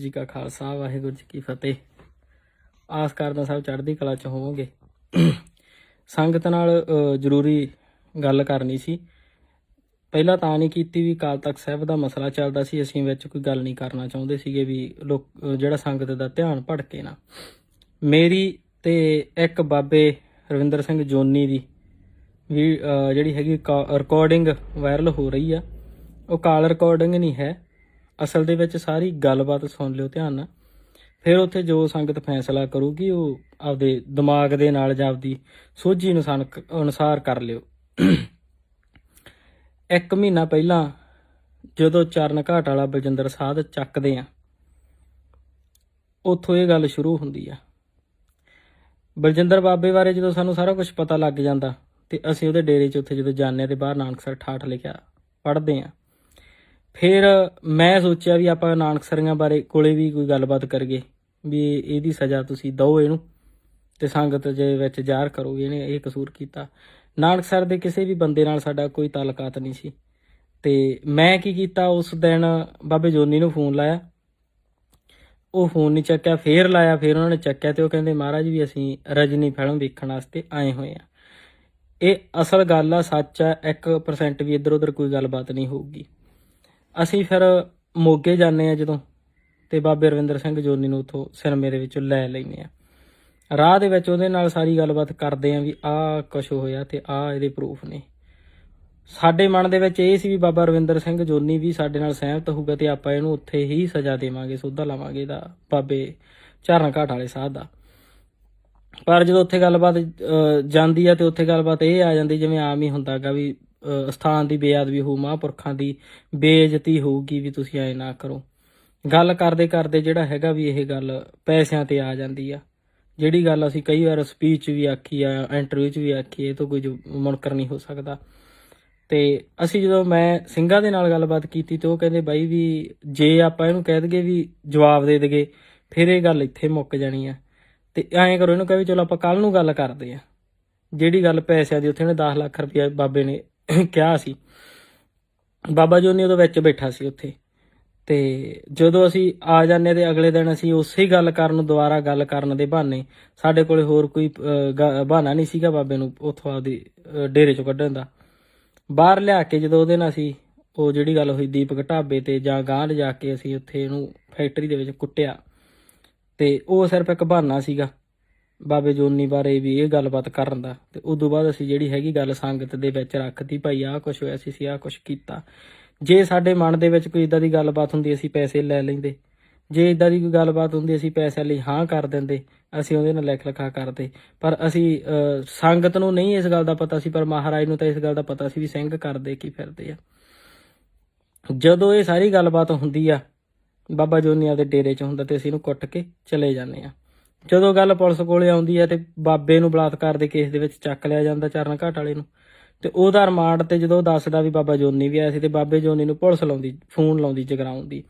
ਜੀ ਕਾ ਖਾਲਸਾ, ਵਾਹਿਗੁਰੂ ਜੀ ਕੀ ਫਤਿਹ। ਆਸ ਕਰਦਾ ਸਭ ਚੜ੍ਹਦੀ ਕਲਾ ਚ ਹੋਵੋਗੇ। ਸੰਗਤ ਨਾਲ ਜ਼ਰੂਰੀ ਗੱਲ ਕਰਨੀ ਸੀ। ਪਹਿਲਾਂ ਤਾਂ ਨਹੀਂ ਕੀਤੀ ਵੀ ਕਾਲ ਤਖਤ ਸਾਹਿਬ ਦਾ ਮਸਲਾ ਚੱਲਦਾ ਸੀ। ਅਸੀਂ ਵਿੱਚ ਕੋਈ ਗੱਲ ਨਹੀਂ ਕਰਨਾ ਚਾਹੁੰਦੇ ਸੀਗੇ ਵੀ ਲੋਕ ਜਿਹੜਾ ਸੰਗਤ ਦਾ ਧਿਆਨ ਭਟਕੇ ਨਾ। ਮੇਰੀ ਤੇ ਇੱਕ ਬਾਬੇ ਰਵਿੰਦਰ ਸਿੰਘ ਜੋਨੀ ਦੀ ਵੀ ਜਿਹੜੀ ਹੈਗੀ ਰਿਕਾਰਡਿੰਗ ਵਾਇਰਲ ਹੋ ਰਹੀ ਆ। ਉਹ ਕਾਲ ਰਿਕਾਰਡਿੰਗ ਨਹੀਂ ਹੈ। ਅਸਲ ਦੇ ਵਿੱਚ ਸਾਰੀ ਗੱਲਬਾਤ ਸੁਣ ਲਿਓ ਧਿਆਨ ਨਾਲ। ਫਿਰ ਉੱਥੇ ਜੋ ਸੰਗਤ ਫੈਸਲਾ ਕਰੂਗੀ, ਉਹ ਆਪਦੇ ਦਿਮਾਗ ਦੇ ਨਾਲ ਜਾਂ ਆਪਦੀ ਸੋਝੀ ਅਨੁਸਾਰ ਅਨੁਸਾਰ ਕਰ ਲਿਓ। ਇੱਕ ਮਹੀਨਾ ਪਹਿਲਾਂ ਜਦੋਂ ਚਰਨ ਘਾਟ ਵਾਲਾ ਬਲਜਿੰਦਰ ਸਾਧ ਚੱਕਦੇ ਆ, ਉੱਥੋਂ ਇਹ ਗੱਲ ਸ਼ੁਰੂ ਹੁੰਦੀ ਆ। ਬਲਜਿੰਦਰ ਬਾਬੇ ਬਾਰੇ ਜਦੋਂ ਸਾਨੂੰ ਸਾਰਾ ਕੁਝ ਪਤਾ ਲੱਗ ਜਾਂਦਾ ਤੇ ਅਸੀਂ ਉਹਦੇ ਡੇਰੇ 'ਚ ਉੱਥੇ ਜਦੋਂ ਜਾਂਦੇ ਆ ਤੇ ਬਾਹਰ ਨਾਨਕਸਰ ਠਾਠ ਲਿਖਿਆ, ਪੜ੍ਹਦੇ ਆ। ਫਿਰ ਮੈਂ ਸੋਚਿਆ ਵੀ ਆਪਾਂ ਨਾਨਕਸਰੀਆਂ ਬਾਰੇ ਕੋਲੇ ਵੀ ਕੋਈ ਗੱਲਬਾਤ ਕਰੀਏ, ਵੀ ਇਹਦੀ ਸਜ਼ਾ ਤੁਸੀਂ ਦਿਓ ਇਹਨੂੰ ਤੇ ਸੰਗਤ ਦੇ ਵਿੱਚ ਜ਼ਾਹਰ ਕਰੋਗੇ ਇਹਨੇ ਇਹ ਕਸੂਰ ਕੀਤਾ। ਨਾਨਕਸਰ ਦੇ ਕਿਸੇ ਵੀ ਬੰਦੇ ਨਾਲ ਸਾਡਾ ਕੋਈ ਤਾਲਕਾਤ ਨਹੀਂ ਸੀ। ਤੇ ਮੈਂ ਕੀ ਕੀਤਾ, ਉਸ ਦਿਨ ਬਾਬੇ ਜੋਨੀ ਨੂੰ ਫੋਨ ਲਾਇਆ। ਉਹ ਫੋਨ ਨਹੀਂ ਚੱਕਿਆ, ਫੇਰ ਲਾਇਆ, ਫੇਰ ਉਹਨਾਂ ਨੇ ਚੱਕਿਆ ਤੇ ਉਹ ਕਹਿੰਦੇ, ਮਹਾਰਾਜ ਵੀ ਅਸੀਂ ਰਜਨੀ ਫਿਲਮ ਵੇਖਣ ਵਾਸਤੇ ਆਏ ਹੋਏ ਆ ਇਹ ਅਸਲ ਗੱਲ ਆ, ਸੱਚ ਆ 1% ਵੀ ਇੱਧਰ ਉੱਧਰ ਕੋਈ ਗੱਲਬਾਤ ਨਹੀਂ ਹੋਊਗੀ। ਅਸੀਂ ਫਿਰ ਮੋਗੇ ਜਾਂਦੇ ਆ ਜਦੋਂ ਤੇ ਬਾਬੇ ਰਵਿੰਦਰ ਸਿੰਘ ਜੋਨੀ ਨੂੰ ਉਥੋਂ ਸਿਨਮੇ ਦੇ ਵਿੱਚੋਂ ਲੈ ਲੈਨੇ ਆ ਰਾਹ ਦੇ ਵਿੱਚ ਉਹਦੇ ਨਾਲ ਸਾਰੀ ਗੱਲਬਾਤ ਕਰਦੇ ਆ ਵੀ ਆਹ ਕੁਛ ਹੋਇਆ ਤੇ ਆਹ ਇਹਦੇ ਪ੍ਰੂਫ ਨੇ। ਸਾਡੇ ਮਨ ਦੇ ਵਿੱਚ ਇਹ ਸੀ ਵੀ ਬਾਬਾ ਰਵਿੰਦਰ ਸਿੰਘ ਜੋਨੀ ਵੀ ਸਾਡੇ ਨਾਲ ਸਹਿਮਤ ਹੋਊਗਾ ਤੇ ਆਪਾਂ ਇਹਨੂੰ ਉੱਥੇ ਹੀ ਸਜ਼ਾ ਦੇਵਾਂਗੇ, ਸੋਧਾ ਲਾਵਾਂਗੇ ਦਾ ਬਾਬੇ ਝਰਨ ਘਾਟ ਵਾਲੇ ਸਾਧ ਦਾ। ਪਰ ਜਦੋਂ ਉੱਥੇ ਗੱਲਬਾਤ ਜਾਂਦੀ ਆ ਤੇ ਉੱਥੇ ਗੱਲਬਾਤ ਇਹ ਆ ਜਾਂਦੀ ਜਿਵੇਂ ਆਮ ਹੀ ਹੁੰਦਾਗਾ ਵੀ ਸਥਾਨ ਦੀ ਬੇਅਦਬੀ ਹੋਊ, ਮਹਾਂਪੁਰਖਾਂ ਦੀ ਬੇਇੱਜ਼ਤੀ ਹੋਊਗੀ ਵੀ ਤੁਸੀਂ ਐ ਨਾ ਕਰੋ। ਗੱਲ ਕਰਦੇ ਕਰਦੇ ਜਿਹੜਾ ਹੈਗਾ ਵੀ ਇਹ ਗੱਲ ਪੈਸਿਆਂ ਤੇ ਆ ਜਾਂਦੀ ਆ। ਜਿਹੜੀ ਗੱਲ ਅਸੀਂ ਕਈ ਵਾਰ ਸਪੀਚ ਵੀ ਆਖੀ ਆ ਇੰਟਰਵਿਊ 'ਚ ਵੀ ਆਖੀ ਇਹ ਤੋਂ ਕੋਈ ਮੁਨਕਰ ਨਹੀਂ ਹੋ ਸਕਦਾ। ਤੇ ਅਸੀਂ ਜਦੋਂ ਮੈਂ ਸਿੰਘਾਂ ਦੇ ਨਾਲ ਗੱਲਬਾਤ ਕੀਤੀ ਤੇ ਉਹ ਕਹਿੰਦੇ ਬਾਈ ਵੀ ਜੇ ਆਪਾਂ ਇਹਨੂੰ ਕਹਿ ਦਈਏ ਵੀ ਜਵਾਬ ਦੇ ਦਈਏ, ਫਿਰ ਇਹ ਗੱਲ ਇੱਥੇ ਮੁੱਕ ਜਾਣੀ ਆ। ਤੇ ਐਂ ਕਰੋ, ਇਹਨੂੰ ਕਹੇ ਵੀ ਚਲੋ ਆਪਾਂ ਕੱਲ ਨੂੰ ਗੱਲ ਕਰਦੇ ਆ। ਜਿਹੜੀ ਗੱਲ ਪੈਸਿਆਂ ਦੀ, ਉੱਥੇ ਉਹਨੇ 10 ਲੱਖ ਰੁਪਇਆ ਬਾਬੇ ਨੇ ਕਿਹਾ ਸੀ। ਬਾਬਾ ਜੋਨੀ ਉਹਦੇ ਵਿੱਚ ਬੈਠਾ ਸੀ ਉੱਥੇ। ਤੇ ਜਦੋਂ ਅਸੀਂ ਆ ਜਾਂਦੇ ਤੇ ਅਗਲੇ ਦਿਨ ਅਸੀਂ ਉਸੇ ਗੱਲ ਕਰਨ ਨੂੰ ਦੁਬਾਰਾ ਗੱਲ ਕਰਨ ਦੇ ਬਹਾਨੇ ਸਾਡੇ ਕੋਲੇ ਹੋਰ ਕੋਈ ਗ- ਬਹਾਨਾ ਨਹੀਂ ਸੀਗਾ ਬਾਬੇ ਨੂੰ ਉੱਥੋਂ ਆਪਦੀ ਡੇਰੇ ਚੋਂ ਕੱਢਣ ਦਾ। ਬਾਹਰ ਲਿਆ ਕੇ ਜਦੋਂ ਉਹਦੇ ਨਾਲ ਅਸੀਂ ਉਹ ਜਿਹੜੀ ਗੱਲ ਹੋਈ ਦੀਪਕ ਢਾਬੇ ਤੇ ਜਾਂ ਗਾਂਹ ਲਿਜਾ ਕੇ ਅਸੀਂ ਉੱਥੇ ਇਹਨੂੰ ਫੈਕਟਰੀ ਦੇ ਵਿੱਚ ਕੁੱਟਿਆ। ਤੇ ਉਹ ਸਿਰਫ ਇੱਕ ਬਹਾਨਾ ਸੀਗਾ। ਬਾਬੇ ਜੋਨੀ ਬਾਰੇ ਵੀ ਇਹ ਗੱਲਬਾਤ ਕਰਨ ਦਾ। ਤੇ ਉਦੋਂ ਬਾਅਦ ਅਸੀਂ ਜਿਹੜੀ ਹੈਗੀ ਗੱਲ ਸੰਗਤ ਦੇ ਵਿੱਚ ਰੱਖਤੀ, ਭਾਈ ਆਹ ਕੁਛ ਹੋਇਆ ਸੀ, ਅਸੀਂ ਆਹ ਕੁਛ ਕੀਤਾ। ਜੇ ਸਾਡੇ ਮਨ ਦੇ ਵਿੱਚ ਕੋਈ ਇਦਾਂ ਦੀ ਗੱਲਬਾਤ ਹੁੰਦੀ, ਅਸੀਂ ਪੈਸੇ ਲੈ ਲੈਂਦੇ। ਜੇ ਇਦਾਂ ਦੀ ਕੋਈ ਗੱਲਬਾਤ ਹੁੰਦੀ, ਅਸੀਂ ਪੈਸੇ ਲਈ ਹਾਂ ਕਰ ਦਿੰਦੇ, ਅਸੀਂ ਉਹਦੇ ਨਾਲ ਲਿਖ ਲਿਖਾ ਕਰਦੇ। ਪਰ ਅਸੀਂ ਸੰਗਤ ਨੂੰ ਨਹੀਂ ਇਸ ਗੱਲ ਦਾ ਪਤਾ ਸੀ, ਪਰ ਮਹਾਰਾਜ ਨੂੰ ਤਾਂ ਇਸ ਗੱਲ ਦਾ ਪਤਾ ਸੀ ਵੀ ਸਿੰਘ ਕਰਦੇ ਕੀ ਫਿਰਦੇ ਆ। ਜਦੋਂ ਇਹ ਸਾਰੀ ਗੱਲਬਾਤ ਹੁੰਦੀ ਆ, ਬਾਬਾ ਜੋਨੀਆ ਦੇ ਡੇਰੇ 'ਚ ਹੁੰਦਾ ਤੇ ਅਸੀਂ ਇਹਨੂੰ ਕੁੱਟ ਕੇ ਚਲੇ ਜਾਂਦੇ ਆ। ਜਦੋਂ ਗੱਲ ਪੁਲਿਸ ਕੋਲੇ ਆਉਂਦੀ ਹੈ ਤੇ ਬਾਬੇ ਨੂੰ ਬਲਾਤਕਾਰ ਦੇ ਕੇਸ ਦੇ ਵਿੱਚ ਚੱਕ ਲਿਆ ਜਾਂਦਾ ਚਰਨ ਘਾਟ ਵਾਲੇ ਨੂੰ, ਤੇ ਉਹਦਾ ਰਿਮਾਂਡ ਤੇ ਜਦੋਂ ਦੱਸਦਾ ਵੀ ਬਾਬਾ ਜੋਨੀ ਵੀ ਆਇਆ ਸੀ ਤੇ ਬਾਬੇ ਜੋਨੀ ਨੂੰ ਪੁਲਿਸ ਲਾਉਂਦੀ, ਫੋਨ ਲਾਉਂਦੀ ਜਗਰਾਉਂ ਦੀ।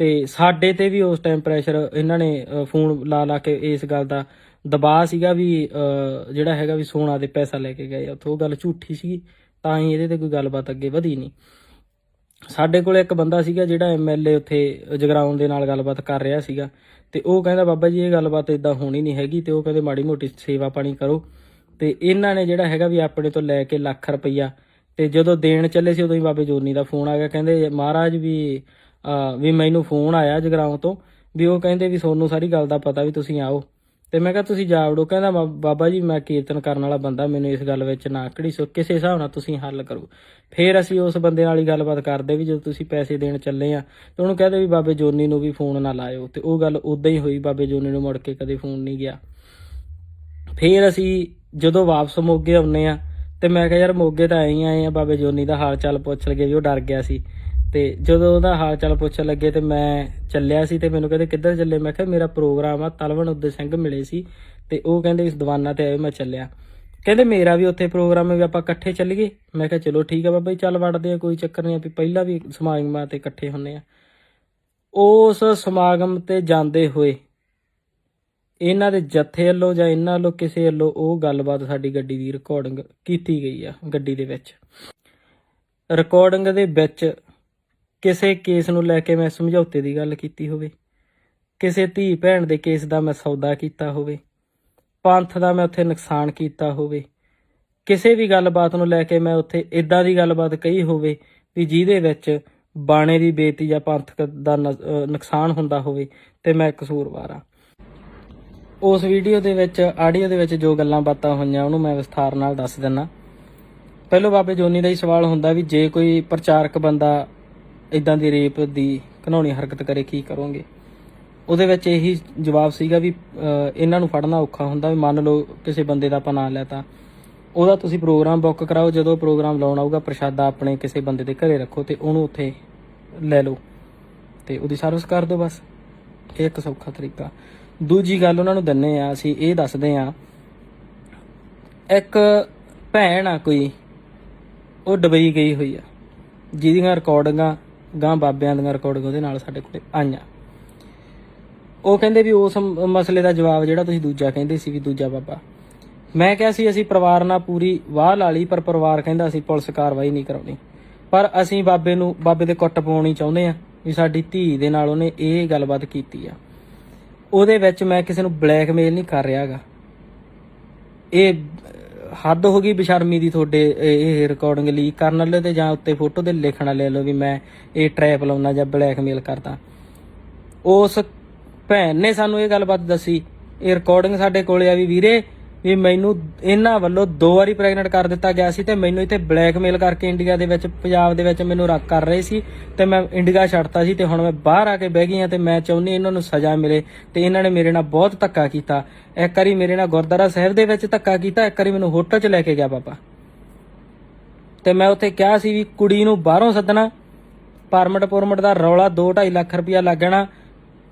ਤੇ ਸਾਡੇ ਤੇ ਵੀ ਉਸ ਟਾਈਮ ਪ੍ਰੈਸ਼ਰ ਇਹਨਾਂ ਨੇ ਫੋਨ ਲਾ ਲਾ ਕੇ ਇਸ ਗੱਲ ਦਾ ਦਬਾਅ ਸੀਗਾ ਵੀ ਜਿਹੜਾ ਹੈਗਾ ਵੀ ਸੋਨਾ ਦੇ ਪੈਸਾ ਲੈ ਕੇ ਗਏ ਉੱਥੋਂ। ਉਹ ਗੱਲ ਝੂਠੀ ਸੀ ਤਾਂ ਹੀ ਇਹਦੇ ਤੇ ਕੋਈ ਗੱਲਬਾਤ ਅੱਗੇ ਵਧੀ ਨਹੀਂ। ਸਾਡੇ ਕੋਲ ਇੱਕ ਬੰਦਾ ਸੀਗਾ ਜਿਹੜਾ ਐਮਐਲਏ ਉੱਥੇ ਜਗਰਾਉਂ ਦੇ ਨਾਲ ਗੱਲਬਾਤ ਕਰ ਰਿਹਾ ਸੀਗਾ ਤੇ ਉਹ ਕਹਿੰਦਾ, ਬਾਬਾ ਜੀ, ਇਹ ਗੱਲਬਾਤ ਇਦਾਂ ਹੋਣੀ ਨਹੀਂ ਹੈਗੀ। ਤੇ ਉਹ ਕਹਿੰਦੇ, ਮਾੜੀ ਮੋਟੀ ਸੇਵਾ ਪਾਣੀ ਕਰੋ। ਤੇ ਇਹਨਾਂ ਨੇ ਜਿਹੜਾ ਹੈਗਾ ਵੀ ਆਪਣੇ ਤੋਂ ਲੈ ਕੇ ਲੱਖ ਰੁਪਈਆ ਤੇ ਜਦੋਂ ਦੇਣ ਚੱਲੇ ਸੀ, ਉਦੋਂ ਹੀ ਬਾਬੇ ਜੋਨੀ ਦਾ ਫੋਨ ਆ ਗਿਆ। ਕਹਿੰਦੇ, ਮਹਾਰਾਜ ਵੀ ਵੀ ਮੈਨੂੰ ਫੋਨ ਆਇਆ ਜਗਰਾਉਂ ਤੋਂ ਵੀ ਉਹ ਕਹਿੰਦੇ ਵੀ ਤੁਹਾਨੂੰ ਸਾਰੀ ਗੱਲ ਦਾ ਪਤਾ ਵੀ ਤੁਸੀਂ ਆਓ। ਤੇ ਮੈਂ ਕਿਹਾ ਤੁਸੀਂ ਜਾ ਵੜੋ ਕਹਿੰਦਾ ਬਾਬਾ ਜੀ, ਮੈਂ ਕੀਰਤਨ ਕਰਨ ਵਾਲਾ ਬੰਦਾ, ਮੈਨੂੰ ਇਸ ਗੱਲ ਵਿੱਚ ਨਾ ਆਕੜੀ, ਸੋ ਕਿਸੇ ਹਿਸਾਬ ਨਾਲ ਤੁਸੀਂ ਹੱਲ ਕਰੋ। ਫਿਰ ਅਸੀਂ ਉਸ ਬੰਦੇ ਨਾਲ ਹੀ ਗੱਲਬਾਤ ਕਰਦੇ ਵੀ ਜਦੋਂ ਤੁਸੀਂ ਪੈਸੇ ਦੇਣ ਚੱਲੇ ਆ, ਤੇ ਉਹਨੂੰ ਕਹਦੇ ਵੀ ਬਾਬੇ ਜੋਨੀ ਨੂੰ ਵੀ ਫੋਨ ਨਾ ਲਾਇਓ, ਤੇ ਉਹ ਗੱਲ ਉਦਾਂ ਹੀ ਹੋਈ, ਬਾਬੇ ਜੋਨੀ ਨੂੰ ਮੁੜ ਕੇ ਕਦੇ ਫੋਨ ਨਹੀਂ ਗਿਆ। ਫਿਰ ਅਸੀਂ ਜਦੋਂ ਵਾਪਸ ਮੋਗੇ ਆਉਨੇ ਆ, ਤੇ ਮੈਂ ਕਿਹਾ ਯਾਰ ਮੋਗੇ ਤਾਂ ਆਏ ਹੀ ਆਏ ਆ, ਬਾਬੇ ਜੋਨੀ ਦਾ ਹਾਲ ਚਾਲ ਪੁੱਛ ਲਗੇ ਵੀ ਉਹ ਡਰ ਗਿਆ ਸੀ। ਤੇ ਜਦੋਂ ਉਹਦਾ ਹਾਲ ਚਾਲ ਪੁੱਛਣ ਲੱਗੇ ਤੇ ਮੈਂ ਚੱਲਿਆ ਸੀ ਤੇ ਮੈਨੂੰ ਕਹਿੰਦੇ ਕਿੱਧਰ ਚੱਲੇ? ਮੈਂ ਕਿਹਾ ਮੇਰਾ ਪ੍ਰੋਗਰਾਮ ਆ, ਤਲਵਣ ਉਦੇ ਸਿੰਘ ਮਿਲੇ ਸੀ ਤੇ ਉਹ ਕਹਿੰਦੇ ਇਸ ਦੀਵਾਨਾ ਤੇ ਆਏ, ਮੈਂ ਚੱਲਿਆ। ਕਹਿੰਦੇ ਮੇਰਾ ਵੀ ਉੱਥੇ ਪ੍ਰੋਗਰਾਮ ਹੈ ਵੀ ਆਪਾਂ ਇਕੱਠੇ ਚੱਲੀਏ? ਮੈਂ ਕਿਹਾ ਚਲੋ ਠੀਕ ਆ ਬਾਬਾ ਜੀ, ਚੱਲ ਵੜਦੇ ਆ, ਕੋਈ ਚੱਕਰ ਨਹੀਂ ਆ ਵੀ ਪਹਿਲਾਂ ਵੀ ਸਮਾਗਮਾਂ ਤੇ ਇਕੱਠੇ ਹੁੰਨੇ ਆ। ਉਸ ਸਮਾਗਮ ਤੇ ਜਾਂਦੇ ਹੋਏ ਇਹਨਾਂ ਦੇ ਜੱਥੇ ਵੱਲੋਂ ਜਾਂ ਇਹਨਾਂ ਵੱਲੋਂ ਕਿਸੇ ਵੱਲੋਂ ਉਹ ਗੱਲਬਾਤ ਸਾਡੀ ਗੱਡੀ ਦੀ ਰਿਕਾਰਡਿੰਗ ਕੀਤੀ ਗਈ ਆ, ਗੱਡੀ ਦੇ ਵਿੱਚ। ਰਿਕਾਰਡਿੰਗ ਦੇ ਵਿੱਚ ਕਿਸੇ ਕੇਸ ਨੂੰ ਲੈ ਕੇ ਮੈਂ ਸਮਝੌਤੇ ਦੀ ਗੱਲ ਕੀਤੀ ਹੋਵੇ, ਕਿਸੇ ਧੀ ਭੈਣ ਦੇ ਕੇਸ ਦਾ ਮੈਂ ਸੌਦਾ ਕੀਤਾ ਹੋਵੇ, ਪੰਥ ਦਾ ਮੈਂ ਉੱਥੇ ਨੁਕਸਾਨ ਕੀਤਾ ਹੋਵੇ, ਕਿਸੇ ਵੀ ਗੱਲਬਾਤ ਨੂੰ ਲੈ ਕੇ ਮੈਂ ਉੱਥੇ ਇਦਾਂ ਦੀ ਗੱਲਬਾਤ ਕਹੀ ਹੋਵੇ ਵੀ ਜਿਹਦੇ ਵਿੱਚ ਬਾਣੇ ਦੀ ਬੇਇੱਜ਼ਤੀ ਜਾਂ ਪੰਥਕ ਦਾ ਨੁਕਸਾਨ ਹੁੰਦਾ ਹੋਵੇ ਤੇ ਮੈਂ ਕਸੂਰਵਾਰ ਆ ਉਸ ਵੀਡੀਓ ਦੇ ਵਿੱਚ, ਆਡੀਓ ਦੇ ਵਿੱਚ ਜੋ ਗੱਲਾਂ ਬਾਤਾਂ ਹੋਈਆਂ, ਉਹਨੂੰ ਮੈਂ ਵਿਸਥਾਰ ਨਾਲ ਦੱਸ ਦਿੰਨਾ। ਪਹਿਲੋਂ ਬਾਬੇ ਜੋਨੀ ਦਾ ਹੀ ਸਵਾਲ ਹੁੰਦਾ ਵੀ ਜੇ ਕੋਈ ਪ੍ਰਚਾਰਕ ਬੰਦਾ ਇਦਾਂ ਦੀ ਰੇਪ ਦੀ ਘਨੌਣੀ ਹਰਕਤ ਕਰੇ, ਕੀ ਕਰੋਗੇ? ਉਹਦੇ ਵਿੱਚ ਇਹੀ ਜਵਾਬ ਸੀਗਾ ਵੀ ਇਹਨਾਂ ਨੂੰ ਫੜਨਾ ਔਖਾ ਹੁੰਦਾ ਵੀ ਮੰਨ ਲਓ ਕਿਸੇ ਬੰਦੇ ਦਾ ਆਪਾਂ ਨਾਂ ਲਿਆ ਤਾਂ। ਉਹਦਾ ਤੁਸੀਂ ਪ੍ਰੋਗਰਾਮ ਬੁੱਕ ਕਰਾਓ, ਜਦੋਂ ਪ੍ਰੋਗਰਾਮ ਲਾਉਣ ਆਊਗਾ, ਪ੍ਰਸ਼ਾਦਾ ਆਪਣੇ ਕਿਸੇ ਬੰਦੇ ਦੇ ਘਰੇ ਰੱਖੋ ਤੇ ਉਹਨੂੰ ਉੱਥੇ ਲੈ ਲਓ। ਤੇ ਉਹਦੀ ਸਰਵਿਸ ਕਰ ਦਿਓ ਬਸ। ਇਹ ਇੱਕ ਸੌਖਾ ਤਰੀਕਾ। ਦੂਜੀ ਗੱਲ ਉਹਨਾਂ ਨੂੰ ਦੰਨੇ ਆ, ਅਸੀਂ ਇਹ ਦੱਸਦੇ ਆ, ਇੱਕ ਭੈਣ ਆ ਕੋਈ, ਉਹ ਡਬਈ ਗਈ ਹੋਈ ਆ, ਜਿਹਦੀਆਂ ਰਿਕਾਰਡਿੰਗਾਂ ਗਾਂ ਬਾਬਿਆਂ ਦੀਆਂ ਰਿਕਾਰਡਿੰਗ ਉਹਦੇ ਨਾਲ ਸਾਡੇ ਕੋਲੇ ਆਈਆਂ। ਉਹ ਕਹਿੰਦੇ ਵੀ ਉਸ ਮਸਲੇ ਦਾ ਜਵਾਬ ਜਿਹੜਾ ਤੁਸੀਂ ਦੂਜਾ ਕਹਿੰਦੇ ਸੀ ਵੀ ਦੂਜਾ ਬਾਬਾ। ਮੈਂ ਕਿਹਾ ਸੀ ਅਸੀਂ ਪਰਿਵਾਰ ਨਾਲ ਪੂਰੀ ਵਾਹ ਲਾ ਲਈ, ਪਰ ਪਰਿਵਾਰ ਕਹਿੰਦਾ ਅਸੀਂ ਪੁਲਿਸ ਕਾਰਵਾਈ ਨਹੀਂ ਕਰਾਉਣੀ। ਪਰ ਅਸੀਂ ਬਾਬੇ ਨੂੰ, ਬਾਬੇ ਦੇ ਕੁੱਟ ਪਾਉਣੀ ਚਾਹੁੰਦੇ ਆ ਵੀ ਸਾਡੀ ਧੀ ਦੇ ਨਾਲ ਉਹਨੇ ਇਹ ਗੱਲਬਾਤ ਕੀਤੀ ਆ। ਉਹਦੇ ਵਿੱਚ ਮੈਂ ਕਿਸੇ ਨੂੰ ਬਲੈਕਮੇਲ ਨਹੀਂ ਕਰ ਰਿਹਾਗਾ। ਇਹ ਹੱਦ ਹੋ ਗਈ ਬੇਸ਼ਰਮੀ ਦੀ ਤੁਹਾਡੇ ਇਹ ਇਹ ਰਿਕਾਰਡਿੰਗ ਲੀਕ ਕਰਨ ਵਾਲੇ ਤੇ ਜਾਂ ਉੱਤੇ ਫੋਟੋ ਦੇ ਲਿਖਣ ਵਾਲੇ ਲੋ ਵੀ ਮੈਂ ਇਹ ਟ੍ਰੈਪ ਲਾਉਣਾ ਜਾਂ ਬਲੈਕਮੇਲ ਕਰਦਾ। ਉਸ ਭੈਣ ਨੇ ਸਾਨੂੰ ਇਹ ਗੱਲਬਾਤ ਦੱਸੀ। ਇਹ ਰਿਕਾਰਡਿੰਗ ਸਾਡੇ ਕੋਲੇ ਆ ਵੀ ਵੀਰੇ ਵੀ ਮੈਨੂੰ ਇਹਨਾਂ ਵੱਲੋਂ ਦੋ ਵਾਰੀ ਪ੍ਰੈਗਨੈਂਟ ਕਰ ਦਿੱਤਾ ਗਿਆ ਸੀ ਤੇ ਮੈਨੂੰ ਇੱਥੇ ਬਲੈਕਮੇਲ ਕਰਕੇ ਇੰਡੀਆ ਦੇ ਵਿੱਚ, ਪੰਜਾਬ ਦੇ ਵਿੱਚ ਮੈਨੂੰ ਰੱਖ ਕਰ ਰਹੇ ਸੀ ਤੇ ਮੈਂ ਇੰਡੀਆ ਛੱਡਤਾ ਸੀ ਤੇ ਹੁਣ ਮੈਂ ਬਾਹਰ ਆ ਕੇ ਬਹਿ ਗਈ ਹਾਂ ਤੇ ਮੈਂ ਚਾਹੁੰਦੀ ਇਹਨਾਂ ਨੂੰ ਸਜ਼ਾ ਮਿਲੇ ਤੇ ਇਹਨਾਂ ਨੇ ਮੇਰੇ ਨਾਲ ਬਹੁਤ ਧੱਕਾ ਕੀਤਾ। ਇੱਕ ਵਾਰੀ ਮੇਰੇ ਨਾਲ ਗੁਰਦੁਆਰਾ ਸਾਹਿਬ ਦੇ ਵਿੱਚ ਧੱਕਾ ਕੀਤਾ, ਇੱਕ ਵਾਰੀ ਮੈਨੂੰ ਹੋਟਲ 'ਚ ਲੈ ਕੇ ਗਿਆ ਬਾਬਾ। ਤੇ ਮੈਂ ਉੱਥੇ ਕਿਹਾ ਸੀ ਵੀ ਕੁੜੀ ਨੂੰ ਬਾਹਰੋਂ ਸੱਦਣਾ ਪਰਮਿਟ ਪੁਰਮਿਟ ਦਾ ਰੌਲਾ 2.5 ਲੱਖ ਰੁਪਇਆ ਲੱਗਣਾ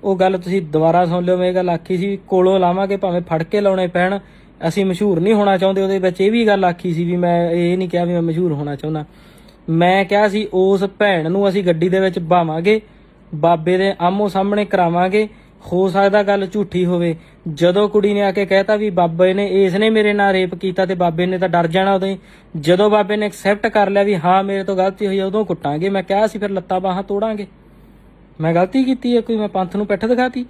ਉਹ ਗੱਲ ਤੁਸੀਂ ਦੁਬਾਰਾ ਸੁਣ ਲਿਓ, ਮੈਂ ਇਹ ਗੱਲ ਆਖੀ ਸੀ ਵੀ ਕੋਲੋਂ ਲਾਵਾਂਗੇ, ਭਾਵੇਂ ਫੜ ਕੇ ਲਾਉਣੇ ਪੈਣ। ਅਸੀਂ ਮਸ਼ਹੂਰ ਨਹੀਂ ਹੋਣਾ ਚਾਹੁੰਦੇ, ਉਹਦੇ ਵਿੱਚ ਇਹ ਵੀ ਗੱਲ ਆਖੀ ਸੀ ਵੀ ਮੈਂ ਇਹ ਨਹੀਂ ਕਿਹਾ ਵੀ ਮੈਂ ਮਸ਼ਹੂਰ ਹੋਣਾ ਚਾਹੁੰਦਾ। ਮੈਂ ਕਿਹਾ ਸੀ ਉਸ ਭੈਣ ਨੂੰ ਅਸੀਂ ਗੱਡੀ ਦੇ ਵਿੱਚ ਬਾਵਾਂਗੇ, ਬਾਬੇ ਦੇ ਆਮੋ ਸਾਹਮਣੇ ਕਰਾਵਾਂਗੇ, ਹੋ ਸਕਦਾ ਗੱਲ ਝੂਠੀ ਹੋਵੇ। ਜਦੋਂ ਕੁੜੀ ਨੇ ਆ ਕੇ ਕਹਿਤਾ ਵੀ ਬਾਬੇ ਨੇ ਇਸ ਨੇ ਮੇਰੇ ਨਾਲ ਰੇਪ ਕੀਤਾ ਤੇ ਬਾਬੇ ਨੇ ਤਾਂ ਡਰ ਜਾਣਾ ਉਦੋਂ ਹੀ ਜਦੋਂ ਬਾਬੇ ਨੇ ਐਕਸੈਪਟ ਕਰ ਲਿਆ ਵੀ ਹਾਂ, ਮੇਰੇ ਤੋਂ ਗਲਤੀ ਹੋਈ ਹੈ ਉਦੋਂ ਕੁੱਟਾਂਗੇ। ਮੈਂ ਕਿਹਾ ਸੀ ਫਿਰ ਲੱਤਾਂ ਬਾਹਾਂ ਤੋੜਾਂਗੇ। ਮੈਂ ਗਲਤੀ ਕੀਤੀ ਹੈ ਕੋਈ ਮੈਂ ਪੰਥ ਨੂੰ ਪਿੱਠ ਦਿਖਾਤੀ।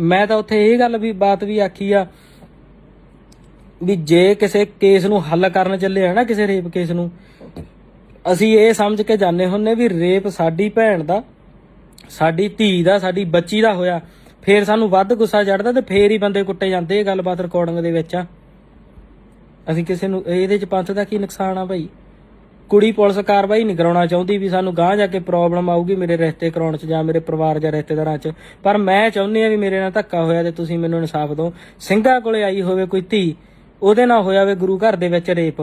ਮੈਂ ਤਾਂ ਉੱਥੇ ਇਹ ਗੱਲ ਵੀ, ਬਾਤ ਵੀ ਆਖੀ ਆ ਵੀ ਜੇ ਕਿਸੇ ਕੇਸ ਨੂੰ ਹੱਲ ਕਰਨ ਚੱਲੇ ਆ ਨਾ ਕਿਸੇ ਰੇਪ ਕੇਸ ਨੂੰ, ਅਸੀਂ ਇਹ ਸਮਝ ਕੇ ਜਾਣੇ ਹੁੰਨੇ ਵੀ ਰੇਪ ਸਾਡੀ ਭੈਣ ਦਾ, ਸਾਡੀ ਧੀ ਦਾ, ਸਾਡੀ ਬੱਚੀ ਦਾ ਹੋਇਆ, ਫੇਰ ਸਾਨੂੰ ਵੱਧ ਗੁੱਸਾ ਚੜਦਾ ਤੇ ਫੇਰ ਹੀ ਬੰਦੇ ਕੁੱਟੇ ਜਾਂਦੇ ਇਹ ਗੱਲਬਾਤ ਰਿਕਾਰਡਿੰਗ ਦੇ ਵਿੱਚ ਆ। ਅਸੀਂ ਕਿਸੇ ਨੂੰ, ਇਹਦੇ ਚ ਪੰਥ ਦਾ ਕੀ ਨੁਕਸਾਨ ਆ ਭਾਈ ਕੁੜੀ ਪੁਲਿਸ ਕਾਰਵਾਈ ਨਹੀਂ ਕਰਾਉਣਾ ਚਾਹੁੰਦੀ ਵੀ ਸਾਨੂੰ ਗਾਂਹ ਜਾ ਕੇ ਪ੍ਰੋਬਲਮ ਆਊਗੀ ਮੇਰੇ ਰਿਸ਼ਤੇ ਕਰਾਉਣ ਚ ਜਾਂ ਮੇਰੇ ਪਰਿਵਾਰ ਜਾਂ ਰਿਸ਼ਤੇਦਾਰਾਂ ਚ। ਪਰ ਮੈਂ ਚਾਹੁੰਦੀ ਆ ਵੀ ਮੇਰੇ ਨਾਲ ਧੱਕਾ ਹੋਇਆ ਤੇ ਤੁਸੀਂ ਮੈਨੂੰ ਇਨਸਾਫ ਦਿਓ। ਸਿੰਘਾਂ ਕੋਲੇ ਆਈ ਹੋਵੇ ਕੋਈ ਧੀ ਉਹਦੇ ਨਾਲ ਹੋਇਆ ਹੋਵੇ ਗੁਰੂ ਘਰ ਦੇ ਵਿੱਚ ਰੇਪ।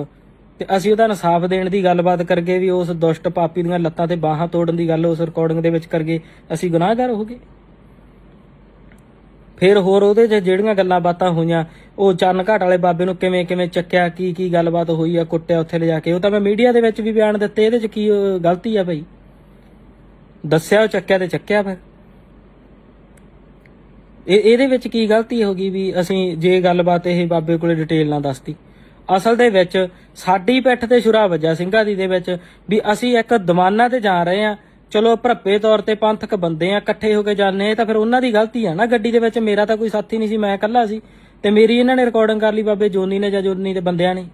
ਤੇ ਅਸੀਂ ਉਹਦਾ ਇਨਸਾਫ ਦੇਣ ਦੀ ਗੱਲਬਾਤ ਕਰਕੇ ਵੀ ਉਸ ਦੁਸ਼ਟ ਪਾਪੀ ਦੀਆਂ ਲੱਤਾਂ ਤੇ ਬਾਹਾਂ ਤੋੜਨ ਦੀ ਗੱਲ ਉਸ ਰਿਕਾਰਡਿੰਗ ਦੇ ਵਿੱਚ ਕਰਕੇ ਅਸੀਂ ਗੁਨਾਹਗਾਰ ਹੋ ਗਏ। ਫਿਰ ਹੋਰ ਉਹਦੇ 'ਚ ਜਿਹੜੀਆਂ ਗੱਲਾਂ ਬਾਤਾਂ ਹੋਈਆਂ, ਉਹ ਚੰਨ ਘਾਟ ਵਾਲੇ ਬਾਬੇ ਨੂੰ ਕਿਵੇਂ ਕਿਵੇਂ ਚੱਕਿਆ, ਕੀ ਕੀ ਗੱਲਬਾਤ ਹੋਈ ਆ, ਕੁੱਟਿਆ, ਉੱਥੇ ਲਿਜਾ ਕੇ। ਉਹ ਤਾਂ ਮੈਂ ਮੀਡੀਆ ਦੇ ਵਿੱਚ ਵੀ ਬਿਆਨ ਦਿੱਤੇ, ਇਹਦੇ 'ਚ ਕੀ ਗਲਤੀ ਆ ਭਾਈ ਦੱਸਿਆ, ਉਹ ਚੱਕਿਆ ਤੇ ਚੱਕਿਆ ਫਿਰ। ਇਹ ਇਹਦੇ ਵਿੱਚ ਕੀ ਗਲਤੀ ਹੋ ਗਈ ਵੀ ਅਸੀਂ ਜੇ ਗੱਲਬਾਤ ਇਹ ਬਾਬੇ ਕੋਲੇ ਡਿਟੇਲ ਨਾਲ ਦੱਸਤੀ। ਅਸਲ ਦੇ ਵਿੱਚ ਸਾਡੀ ਪਿੱਠ ਤੇ ਛੁਰਾ ਵੱਜਾ ਸਿੰਘਾਂ ਦੀ ਦੇ ਵਿੱਚ ਵੀ ਅਸੀਂ ਇੱਕ ਦਮਾਨਾ ਤੇ ਜਾ ਰਹੇ ਆ ਚਲੋ ਭਰੱਪੇ ਤੌਰ ਤੇ ਪੰਥਕ ਬੰਦੇ ਆ ਇਕੱਠੇ ਹੋ ਕੇ ਜਾਂਦੇ ਆ ਤਾਂ ਫਿਰ ਉਹਨਾਂ ਦੀ ਗਲਤੀ ਆ ਨਾ। ਗੱਡੀ ਦੇ ਵਿੱਚ ਮੇਰਾ ਤਾਂ ਕੋਈ ਸਾਥੀ ਨਹੀਂ ਸੀ, ਮੈਂ ਇਕੱਲਾ ਸੀ। ਤੇ ਮੇਰੀ ਇਹਨਾਂ ਨੇ ਰਿਕਾਰਡਿੰਗ ਕਰ ਲਈ ਬਾਬੇ ਜੋਨੀ ਨੇ ਜਾਂ ਜੋਨੀ ਦੇ ਬੰਦਿਆਂ ਨੇ।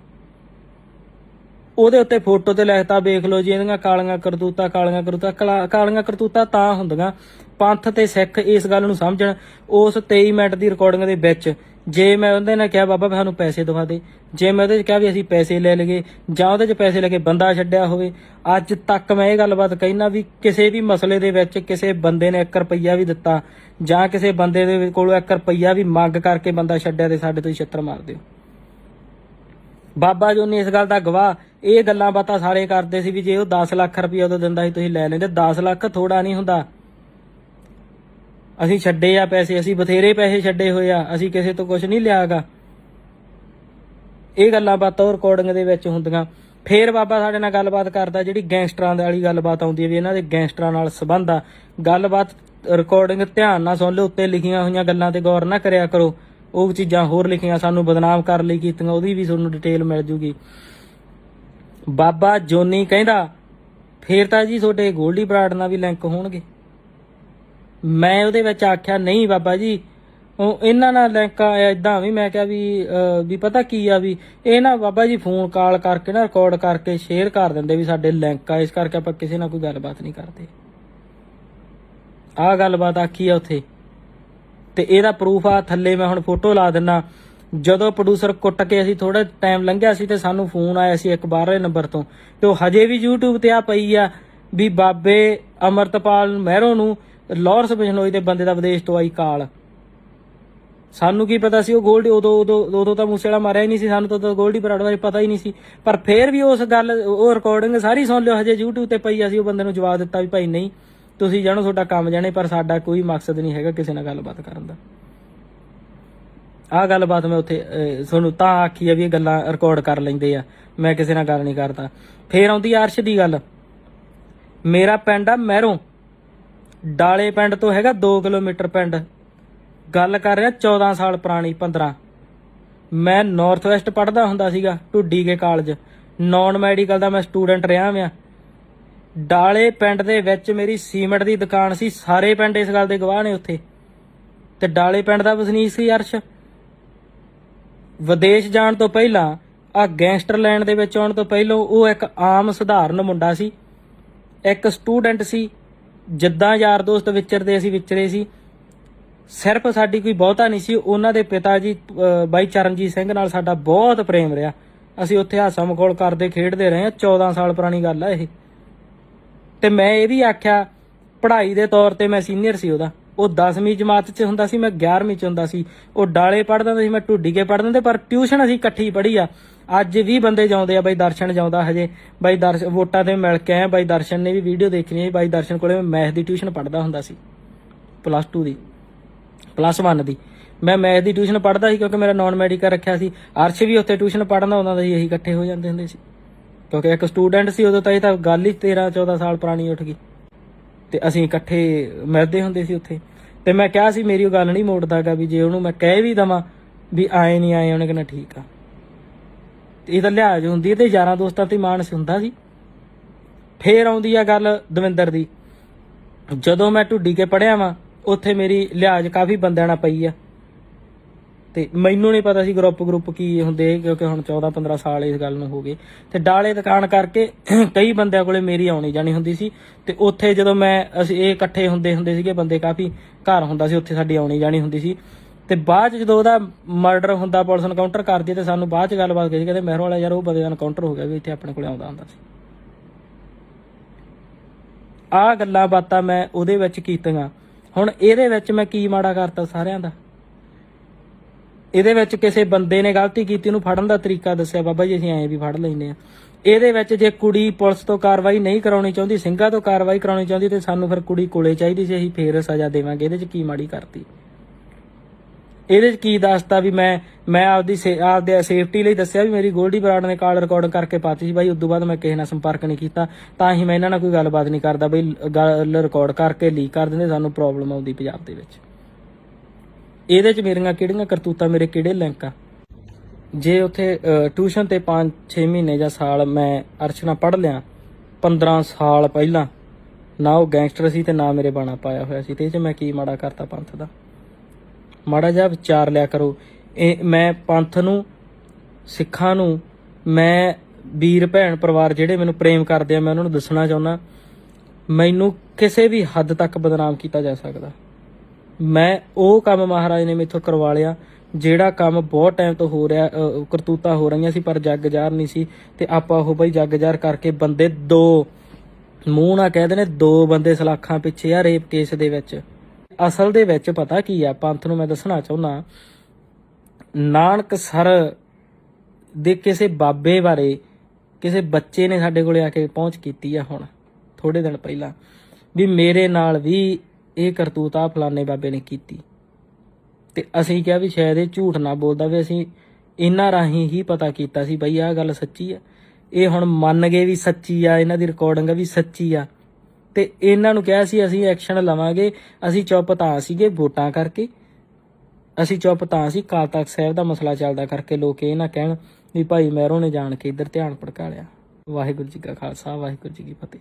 ਉਹਦੇ ਉੱਤੇ ਫੋਟੋ ਤੇ ਲਿਖਤਾ ਵੇਖ ਲਓ ਜੀ, ਇਹਦੀਆਂ ਕਾਲੀਆਂ ਕਰਤੂਤਾਂ ਕਾਲੀਆਂ ਕਰਤੂਤਾਂ, ਕਲਾ- ਕਾਲੀਆਂ ਕਰਤੂਤਾਂ ਤਾਂ ਹੁੰਦੀਆਂ। ਪੰਥ ਤੇ ਸਿੱਖ ਇਸ ਗੱਲ ਨੂੰ ਸਮਝਣ, ਉਸ 23 ਮਿੰਟ ਦੀ ਰਿਕਾਰਡਿੰਗ ਦੇ ਵਿੱਚ, ਜੇ ਮੈਂ ਉਹਦੇ ਨਾਲ ਕਿਹਾ, ਬਾਬਾ, ਸਾਨੂੰ ਪੈਸੇ ਦਵਾ ਦੇ। ਜੇ ਮੈਂ ਉਹਦੇ 'ਚ ਕਿਹਾ ਵੀ ਅਸੀਂ ਪੈਸੇ ਲੈ ਲਈਏ, ਜਾਂ ਉਹਦੇ 'ਚ ਪੈਸੇ ਲੈ ਕੇ ਬੰਦਾ ਛੱਡਿਆ ਹੋਵੇ, ਅੱਜ ਤੱਕ ਮੈਂ ਇਹ ਗੱਲਬਾਤ ਕਹਿਣਾ ਵੀ ਕਿਸੇ ਵੀ ਮਸਲੇ ਦੇ ਵਿੱਚ ਕਿਸੇ ਬੰਦੇ ਨੇ 1 ਰੁਪਈਆ ਵੀ ਦਿੱਤਾ, ਜਾਂ ਕਿਸੇ ਬੰਦੇ ਦੇ ਕੋਲੋਂ 1 ਰੁਪਈਆ ਵੀ ਮੰਗ ਕਰਕੇ ਬੰਦਾ ਛੱਡਿਆ ਤੇ ਸਾਡੇ ਤੋਂ ਹੀ ਛਿੱਤਰ ਮਾਰ ਦਿਓ। ਬਾਬਾ ਜੀ ਨੇ ਇਸ ਗੱਲ ਦਾ ਗਵਾਹ ਇਹ ਗੱਲਾਂ ਬਾਤਾਂ ਸਾਰੇ ਕਰਦੇ ਸੀ ਵੀ ਜੇ ਉਹ 10 ਲੱਖ ਰੁਪਏ ਉਦੋਂ ਦਿੰਦਾ ਸੀ, ਤੁਸੀਂ ਲੈ ਲੈਂਦੇ। 10 ਲੱਖ ਥੋੜਾ ਨਹੀਂ ਹੁੰਦਾ। ਅਸੀਂ ਛੱਡੇ ਆ ਪੈਸੇ, ਅਸੀਂ ਬਥੇਰੇ ਪੈਸੇ ਛੱਡੇ ਹੋਏ ਆ, ਅਸੀਂ ਕਿਸੇ ਤੋਂ ਕੁਝ ਨਹੀਂ ਲਿਆਗਾ। ਇਹ ਗੱਲਾਂ ਬਾਤਾਂ ਉਹ ਰਿਕਾਰਡਿੰਗ ਦੇ ਵਿੱਚ ਹੁੰਦੀਆਂ। ਫੇਰ ਬਾਬਾ ਸਾਡੇ ਨਾਲ ਗੱਲਬਾਤ ਕਰਦਾ, ਜਿਹੜੀ ਗੈਂਗਸਟਰਾਂ ਦੇ ਵਾਲੀ ਗੱਲਬਾਤ ਆਉਂਦੀ ਹੈ ਵੀ ਇਹਨਾਂ ਦੇ ਗੈਂਗਸਟਰਾਂ ਨਾਲ ਸੰਬੰਧ ਆ। ਗੱਲਬਾਤ ਰਿਕਾਰਡਿੰਗ ਧਿਆਨ ਨਾਲ ਸੁਣ ਲਓ, ਉੱਤੇ ਲਿਖੀਆਂ ਹੋਈਆਂ ਗੱਲਾਂ ਤੇ ਗੌਰ ਨਾ ਕਰਿਆ ਕਰੋ। ਉਹ ਚੀਜ਼ਾਂ ਹੋਰ ਲਿਖੀਆਂ, ਸਾਨੂੰ ਬਦਨਾਮ ਕਰਨ ਲਈ ਕੀਤੀਆਂ, ਉਹਦੀ ਵੀ ਤੁਹਾਨੂੰ ਡਿਟੇਲ ਮਿਲ ਜੂਗੀ। ਬਾਬਾ ਜੋਨੀ ਕਹਿੰਦਾ, ਫੇਰ ਤਾਂ ਜੀ ਤੁਹਾਡੇ ਗੋਲਡੀ ਬਰਾੜ ਨਾਲ ਵੀ ਲਿੰਕ ਹੋਣਗੇ। ਮੈਂ ਉਹਦੇ ਵਿੱਚ ਆਖਿਆ, ਨਹੀਂ ਬਾਬਾ ਜੀ, ਉਹ ਇਹਨਾਂ ਨਾਲ ਲਿੰਕ ਆਇਆ ਇਦਾਂ ਵੀ ਮੈਂ ਕਿਹਾ ਵੀ ਵੀ ਪਤਾ ਕੀ ਆ ਵੀ, ਇਹ ਨਾ ਬਾਬਾ ਜੀ ਫੋਨ ਕਾਲ ਕਰਕੇ ਨਾ ਰਿਕਾਰਡ ਕਰਕੇ ਸ਼ੇਅਰ ਕਰ ਦਿੰਦੇ ਵੀ ਸਾਡੇ ਲਿੰਕ ਆ, ਇਸ ਕਰਕੇ ਆਪਾਂ ਕਿਸੇ ਨਾਲ ਕੋਈ ਗੱਲਬਾਤ ਨਹੀਂ ਕਰਦੇ। ਆਹ ਗੱਲਬਾਤ ਆਖੀ ਆ ਉੱਥੇ। ਤੇ ਇਹਦਾ ਪ੍ਰੂਫ ਆ, ਥੱਲੇ ਮੈਂ ਹੁਣ ਫੋਟੋ ਲਾ ਦਿੰਨਾ। ਜਦੋਂ ਪ੍ਰੋਡਿਊਸਰ ਕੁੱਟ ਕੇ ਅਸੀਂ ਥੋੜਾ ਟਾਈਮ ਲੰਘਿਆ ਸੀ ਤੇ ਸਾਨੂੰ ਫੋਨ ਆਇਆ ਸੀ ਇੱਕ ਬਾਹਰਲੇ ਨੰਬਰ ਤੋਂ, ਤੇ ਉਹ ਹਜੇ ਵੀ YouTube ਤੇ ਆ ਪਈ ਆ ਵੀ ਬਾਬੇ ਅਮਰਤਪਾਲ ਮਹਿਰੋ ਨੂੰ ਲਾਰੈਂਸ ਬਿਸ਼ਨੋਈ ਦੇ ਬੰਦੇ ਦਾ ਵਿਦੇਸ਼ ਤੋਂ ਆਈ ਕਾਲ। ਸਾਨੂੰ ਕੀ ਪਤਾ ਸੀ ਉਹ ਗੋਲਡੀ ਉਦੋਂ ਉਦੋਂ ਉਦੋਂ ਤਾਂ ਮੂਸੇ ਵਾਲਾ ਮਾਰਿਆ ਹੀ ਨਹੀਂ ਸੀ, ਸਾਨੂੰ ਤਾਂ ਉਦੋਂ ਗੋਲਡੀ ਬਰਾੜ ਬਾਰੇ ਪਤਾ ਹੀ ਨਹੀਂ ਸੀ। ਪਰ ਫੇਰ ਵੀ ਉਸ ਗੱਲ, ਉਹ ਰਿਕਾਰਡਿੰਗ ਸਾਰੀ ਸੁਣ ਲਿਓ, ਹਜੇ YouTube ਤੇ ਪਈ ਅਸੀਂ ਉਹ ਬੰਦੇ ਨੂੰ ਜਵਾਬ ਦਿੱਤਾ ਵੀ ਭਾਈ ਨਹੀਂ, ਤੁਸੀਂ ਜਾਣੋ ਤੁਹਾਡਾ ਕੰਮ ਜਾਣੇ, ਪਰ ਸਾਡਾ ਕੋਈ ਮਕਸਦ ਨਹੀਂ ਹੈਗਾ ਕਿਸੇ ਨਾਲ ਗੱਲਬਾਤ ਕਰਨ ਦਾ। ਆਹ ਗੱਲਬਾਤ ਮੈਂ ਉੱਥੇ ਅਹ, ਤੁਹਾਨੂੰ ਤਾਂ ਆਖੀ ਆ ਵੀ ਇਹ ਗੱਲਾਂ ਰਿਕਾਰਡ ਕਰ ਲੈਂਦੇ ਆ। ਮੈਂ ਕਿਸੇ ਨਾਲ ਗੱਲ ਨਹੀਂ ਕਰਦਾ। ਫੇਰ ਆਉਂਦੀ ਅਰਸ਼ ਦੀ ਗੱਲ। ਮੇਰਾ ਪਿੰਡ ਆ ਮਹਿਰੋਂ। ਡਾਲੇ ਪਿੰਡ ਤੋਂ ਹੈਗਾ 2 ਕਿਲੋਮੀਟਰ ਪਿੰਡ। ਗੱਲ ਕਰ ਰਿਹਾ 14 ਸਾਲ ਪੁਰਾਣੀ 15 ਮੈਂ ਨਾਰਥ ਵੈਸਟ ਪੜਦਾ ਹੁੰਦਾ ਸੀਗਾ Dhudike college non medical ਦਾ ਮੈਂ ਸਟੂਡੈਂਟ ਰਿਹਾ ਹਾਂ ਡਾਲੇ ਪਿੰਡ ਦੇ ਵਿੱਚ ਮੇਰੀ ਸੀਮੈਂਟ ਦੀ ਦੁਕਾਨ ਸੀ। ਸਾਰੇ ਪਿੰਡ ਇਸ ਗੱਲ ਦੇ ਗਵਾਹ ਨੇ ਉੱਥੇ। ਤੇ ਡਾਲੇ ਪਿੰਡ ਦਾ ਵਸਨੀਕ ਸੀ ਅਰਸ਼। ਵਿਦੇਸ਼ ਜਾਣ ਤੋਂ ਪਹਿਲਾਂ ਆ ਗੈਂਗਸਟਰ ਲੈਂਡ ਦੇ ਵਿੱਚ ਆਉਣ ਤੋਂ ਪਹਿਲਾਂ ਉਹ ਇੱਕ ਆਮ ਸਧਾਰਨ ਮੁੰਡਾ ਸੀ। ਇੱਕ ਸਟੂਡੈਂਟ ਸੀ। ਜਿੱਦਾਂ ਯਾਰ ਦੋਸਤ ਵਿਚਰਦੇ ਅਸੀਂ ਵਿਚਰੇ ਸੀ। ਸਿਰਫ ਸਾਡੀ ਕੋਈ ਬਹੁਤਾ ਨਹੀਂ ਸੀ। ਉਹਨਾਂ ਦੇ ਪਿਤਾ ਜੀ ਬਾਈ ਚਰਨਜੀਤ ਸਿੰਘ ਨਾਲ ਸਾਡਾ ਬਹੁਤ ਪ੍ਰੇਮ ਰਿਹਾ। ਅਸੀਂ ਉੱਥੇ ਹਾਸਾ ਮਖੌਲ ਕਰਦੇ, ਖੇਡਦੇ ਰਹੇ। ਹਾਂ 14 ਸਾਲ ਪੁਰਾਣੀ ਗੱਲ ਆ ਇਹ। ਤੇ ਮੈਂ ਇਹ ਵੀ ਆਖਿਆ, ਪੜ੍ਹਾਈ ਦੇ ਤੌਰ ਤੇ ਮੈਂ ਸੀਨੀਅਰ ਸੀ ਉਹਦਾ। ਉਹ 10ਵੀਂ ਜਮਾਤ 'ਚ ਹੁੰਦਾ ਸੀ, ਮੈਂ 11ਵੀਂ 'ਚ ਹੁੰਦਾ ਸੀ। ਉਹ ਡਾਲੇ ਪੜ੍ਹਦਾ ਹੁੰਦਾ ਸੀ, ਮੈਂ ਢੁੱਡੀ ਕੇ ਪੜ੍ਹਦਾ ਤੇ ਪਰ ਟਿਊਸ਼ਨ ਅਸੀਂ ਇਕੱਠੀ ਪੜ੍ਹੀ ਆ। ਅੱਜ ਵੀ ਬੰਦੇ ਜਾਉਂਦੇ ਆ, ਬਾਈ ਦਰਸ਼ਨ ਜਾਉਂਦਾ ਹਜੇ। ਬਾਈ ਦਰਸ਼, ਵੋਟਾਂ ਤੇ ਮਿਲ ਕੇ ਆਏ ਬਾਈ ਦਰਸ਼ਨ ਨੇ ਵੀ ਵੀਡੀਓ ਦੇਖਣੀ ਹੈ ਬਾਈ ਦਰਸ਼ਨ ਕੋਲੇ ਮੈਂ ਮੈਥ ਦੀ ਟਿਊਸ਼ਨ ਪੜ੍ਹਦਾ ਹੁੰਦਾ ਸੀ ਪਲੱਸ 2 ਦੀ ਪਲੱਸ 1 ਦੀ। ਮੈਂ ਮੈਥ ਦੀ ਟਿਊਸ਼ਨ ਪੜ੍ਹਦਾ ਸੀ, ਕਿਉਂਕਿ ਮੇਰਾ ਨਾਨ ਮੈਡੀਕਲ ਰੱਖਿਆ ਸੀ। ਅਰਸ਼ ਵੀ ਉੱਥੇ ਟਿਊਸ਼ਨ ਪੜ੍ਹਦਾ ਹੁੰਦਾ ਸੀ ਅਸੀਂ ਇਕੱਠੇ ਹੋ ਜਾਂਦੇ ਹੁੰਦੇ ਸੀ। ਕਿਉਂਕਿ ਇੱਕ ਸਟੂਡੈਂਟ ਸੀ, ਉਦੋਂ ਤਾਂ ਇਹ ਤਾਂ ਗੱਲ ਹੀ 13 14 ਸਾਲ ਪੁਰਾਣੀ ਉੱਠ ਗਈ। ਤੇ ਅਸੀਂ ਇਕੱਠੇ ਮਿਲਦੇ ਹੁੰਦੇ ਸੀ ਉੱਥੇ। ਤੇ ਮੈਂ ਕਿਹਾ ਸੀ, ਮੇਰੀ ਉਹ ਗੱਲ ਨਹੀਂ ਮੋੜਦਾਗਾ ਵੀ ਜੇ ਉਹਨੂੰ ਮੈਂ ਕਹਿ ਵੀ ਦਵਾਂ ਵੀ ਆਏ ਨਹੀਂ ਆਏ, ਉਹਨੇ ਕਹਿੰਦਾ ਠੀਕ ਆ। ਤੇ ਇਹਦਾ ਲਿਹਾਜ਼ ਹੁੰਦੀ ਹੈ ਤੇ ਯਾਰਾਂ ਦੋਸਤਾਂ ਤੇ ਮਾਣ ਸੀ ਹੁੰਦਾ ਸੀ। ਫੇਰ ਆਉਂਦੀ ਆ ਗੱਲ ਦਵਿੰਦਰ ਦੀ। ਜਦੋਂ ਮੈਂ ਢੁੱਡੀ ਕੇ ਪੜਿਆ ਵਾਂ, ਉੱਥੇ ਮੇਰੀ ਲਿਹਾਜ਼ ਕਾਫੀ ਬੰਦਿਆਂ ਨਾਲ ਪਈ ਆ। ਤੇ ਮੈਨੂੰ ਨਹੀਂ ਪਤਾ ਸੀ ਗਰੁੱਪ ਗਰੁੱਪ ਕੀ ਹੁੰਦੇ ਕਿਉਂਕਿ ਹੁਣ 14 15 ਸਾਲ ਇਸ ਗੱਲ ਨੂੰ ਹੋ ਗਏ। ਤੇ ਡਾਲੇ ਦੁਕਾਨ ਕਰਕੇ ਕਈ ਬੰਦਿਆਂ ਕੋਲੇ ਮੇਰੀ ਆਉਣੀ ਜਾਣੀ ਹੁੰਦੀ ਸੀ। ਤੇ ਉੱਥੇ ਜਦੋਂ ਮੈਂ, ਅਸੀਂ ਇਹ ਇਕੱਠੇ ਹੁੰਦੇ ਹੁੰਦੇ ਸੀਗੇ, ਬੰਦੇ ਕਾਫੀ ਘਰ ਹੁੰਦਾ ਸੀ, ਉੱਥੇ ਸਾਡੀ ਆਉਣੀ ਜਾਣੀ ਹੁੰਦੀ ਸੀ। ਤੇ ਬਾਅਦ ਚ ਜਦੋਂ ਉਹਦਾ ਮਰਡਰ ਹੁੰਦਾ, ਪੁਲਿਸ ਐਨਕਾਊਂਟਰ ਕਰਦੀ, ਤੇ ਸਾਨੂੰ ਬਾਅਦ ਚ ਗੱਲਬਾਤ ਕਰੀ, ਕਹਿੰਦੇ ਮਹਿਰੋਂ ਵਾਲਾ ਯਾਰ ਉਹ ਬੰਦੇ ਦਾ ਐਨਕਾਊਂਟਰ ਹੋ ਗਿਆ ਵੀ ਇੱਥੇ ਆਪਣੇ ਕੋਲੇ ਆਉਂਦਾ ਹੁੰਦਾ ਸੀ। ਆਹ ਗੱਲਾਂ ਬਾਤਾਂ ਮੈਂ ਉਹਦੇ ਵਿੱਚ ਕੀਤੀਆਂ। ਹੁਣ ਇਹਦੇ ਵਿੱਚ ਮੈਂ ਕੀ ਮਾੜਾ ਕਰਤਾ ਸਾਰਿਆਂ ਦਾ? ਇਹਦੇ ਵਿੱਚ ਕਿਸੇ ਬੰਦੇ ਨੇ ਗਲਤੀ ਕੀਤੀ, ਉਹਨੂੰ ਫੜਨ ਦਾ ਤਰੀਕਾ ਦੱਸਿਆ, ਬਾਬਾ ਜੀ, ਅਸੀਂ ਐਂ ਵੀ ਫੜ ਲੈਨੇ ਆ ਇਹਦੇ ਵਿੱਚ ਜੇ ਕੁੜੀ ਪੁਲਿਸ ਤੋਂ ਕਾਰਵਾਈ ਨਹੀਂ ਕਰਾਉਣੀ ਚਾਹੁੰਦੀ, ਸਿੰਘਾਂ ਤੋਂ ਕਾਰਵਾਈ ਕਰਾਉਣੀ ਚਾਹੁੰਦੀ, ਤੇ ਸਾਨੂੰ ਫਿਰ ਕੁੜੀ ਕੋਲੇ ਚਾਹੀਦੀ ਸੀ, ਅਸੀਂ ਫੇਰ ਸਜ਼ਾ ਦੇਵਾਂਗੇ। ਇਹਦੇ 'ਚ ਕੀ ਮਾੜੀ ਕਰਤੀ? ਇਹਦੇ 'ਚ ਕੀ ਦੱਸਤਾ ਵੀ ਮੈਂ ਮੈਂ ਆਪਦੀ ਸੇ- ਆਪਦੇ ਸੇਫਟੀ ਲਈ ਦੱਸਿਆ ਵੀ ਮੇਰੀ ਗੋਲਡੀ ਬਰਾੜ ਨੇ ਕਾਲ ਰਿਕਾਰਡ ਕਰਕੇ ਪਾਤੀ ਸੀ। ਬਾਈ, ਉਦੋਂ ਬਾਅਦ ਮੈਂ ਕਿਸੇ ਨਾਲ ਸੰਪਰਕ ਨਹੀਂ ਕੀਤਾ, ਤਾਂ ਹੀ ਮੈਂ ਇਹਨਾਂ ਨਾਲ ਕੋਈ ਗੱਲਬਾਤ ਨਹੀਂ ਕਰਦਾ। ਬਈ, ਗੱਲ ਰਿਕਾਰਡ ਕਰਕੇ ਲੀਕ ਕਰ ਦਿੰਦੇ, ਸਾਨੂੰ ਪ੍ਰੋਬਲਮ ਆਉਂਦੀ ਪੰਜਾਬ ਦੇ ਵਿੱਚ। ਇਹਦੇ 'ਚ ਮੇਰੀਆਂ ਕਿਹੜੀਆਂ ਕਰਤੂਤਾਂ ਮੇਰੇ ਕਿਹੜੇ ਲਿੰਕ ਆ? ਜੇ ਉੱਥੇ ਟਿਊਸ਼ਨ ਤੇ 5-6 ਮਹੀਨੇ ਜਾਂ ਸਾਲ ਮੈਂ ਅਰਚਨਾ ਪੜ੍ਹ ਲਿਆ 15 ਸਾਲ ਪਹਿਲਾਂ, ਨਾ ਉਹ ਗੈਂਗਸਟਰ ਸੀ ਤੇ ਨਾ ਮੇਰੇ ਬਾਣਾ ਪਾਇਆ ਹੋਇਆ ਸੀ, ਤੇ ਇਹ 'ਚ ਮੈਂ ਕੀ ਮਾੜਾ ਕਰਤਾ ਪੰਥ ਦਾ? ਮਾੜਾ ਜਿਹਾ ਵਿਚਾਰ ਲਿਆ ਕਰੋ। ਇਹ, ਮੈਂ ਪੰਥ ਨੂੰ, ਸਿੱਖਾਂ ਨੂੰ, ਮੈਂ ਵੀਰ ਭੈਣ ਪਰਿਵਾਰ ਜਿਹੜੇ ਮੈਨੂੰ ਪ੍ਰੇਮ ਕਰਦੇ ਆ, ਮੈਂ ਉਹਨਾਂ ਨੂੰ ਦੱਸਣਾ ਚਾਹੁੰਦਾ, ਮੈਨੂੰ ਕਿਸੇ ਵੀ ਹੱਦ ਤੱਕ ਬਦਨਾਮ ਕੀਤਾ ਜਾ ਸਕਦਾ। ਮੈਂ ਉਹ ਕੰਮ ਮਹਾਰਾਜ ਨੇ ਮੇਥੋਂ ਕਰਵਾ ਲਿਆ ਜਿਹੜਾ ਕੰਮ ਬਹੁਤ ਟਾਈਮ ਤੋਂ ਹੋ ਰਿਹਾ ਅ, ਕਰਤੂਤਾਂ ਹੋ ਰਹੀਆਂ ਸੀ ਪਰ ਜੱਗ ਜ਼ਾਰ ਨਹੀਂ ਸੀ ਤੇ ਆਪਾਂ ਉਹ ਬਈ ਜੱਗ ਜ਼ਾਰ ਕਰਕੇ ਬੰਦੇ ਦੋ। ਮੂੰਹ ਨਾ ਕਹਿ ਨੇ ਦੋ ਬੰਦੇ ਸਲਾਖਾਂ ਪਿੱਛੇ ਆ ਰੇਪ ਕੇਸ ਦੇ ਵਿੱਚ। ਅਸਲ ਦੇ ਵਿੱਚ ਪਤਾ ਕੀ ਆ ਪੰਥ ਨੂੰ ਮੈਂ ਦੱਸਣਾ ਚਾਹੁੰਦਾ ਨਾਨਕ ਸਰ ਦੇ ਕਿਸੇ ਬਾਬੇ ਬਾਰੇ ਕਿਸੇ ਬੱਚੇ ਨੇ ਸਾਡੇ ਕੋਲੇ ਆ ਕੇ ਪਹੁੰਚ ਕੀਤੀ ਆ ਹੁਣ ਥੋੜੇ ਦਿਨ ਪਹਿਲਾਂ ਵੀ ਮੇਰੇ ਨਾਲ ਵੀ ਇਹ ਕਰਤੂਤ ਆ ਫਲਾਣੇ ਬਾਬੇ ਨੇ ਕੀਤੀ। ਤੇ ਅਸੀਂ ਕਿਹਾ ਵੀ ਸ਼ਾਇਦ ਇਹ ਝੂਠ ਨਾ ਬੋਲਦਾ ਵੀ ਅਸੀਂ ਇਹਨਾਂ ਰਾਹੀਂ ਹੀ ਪਤਾ ਕੀਤਾ ਸੀ ਬਈ ਆਹ ਗੱਲ ਸੱਚੀ ਆ। ਇਹ ਹੁਣ ਮੰਨ ਗਏ ਵੀ ਸੱਚੀ ਆ, ਇਹਨਾਂ ਦੀ ਰਿਕਾਰਡਿੰਗ ਵੀ ਸੱਚੀ ਆ। ਤੇ ਇਹਨਾਂ ਨੂੰ ਕਿਹਾ ਸੀ ਅਸੀਂ ਐਕਸ਼ਨ ਲਵਾਂਗੇ, ਅਸੀਂ ਚੁੱਪ ਤਾਂ ਸੀਗੇ ਵੋਟਾਂ ਕਰਕੇ। ਅਸੀਂ ਚੁੱਪ ਤਾਂ ਸੀ ਕਾਲ ਤਖਤ ਸਾਹਿਬ ਦਾ ਮਸਲਾ ਚੱਲਦਾ ਕਰਕੇ ਲੋਕ ਇਹ ਨਾ ਕਹਿਣ ਵੀ ਭਾਈ ਮਹਿਰੋਂ ਨੇ ਜਾਣ ਕੇ ਇੱਧਰ ਧਿਆਨ ਭੜਕਾ ਲਿਆ। ਵਾਹਿਗੁਰੂ ਜੀ ਕਾ ਖਾਲਸਾ, ਵਾਹਿਗੁਰੂ ਜੀ ਕੀ ਫਤਿਹ।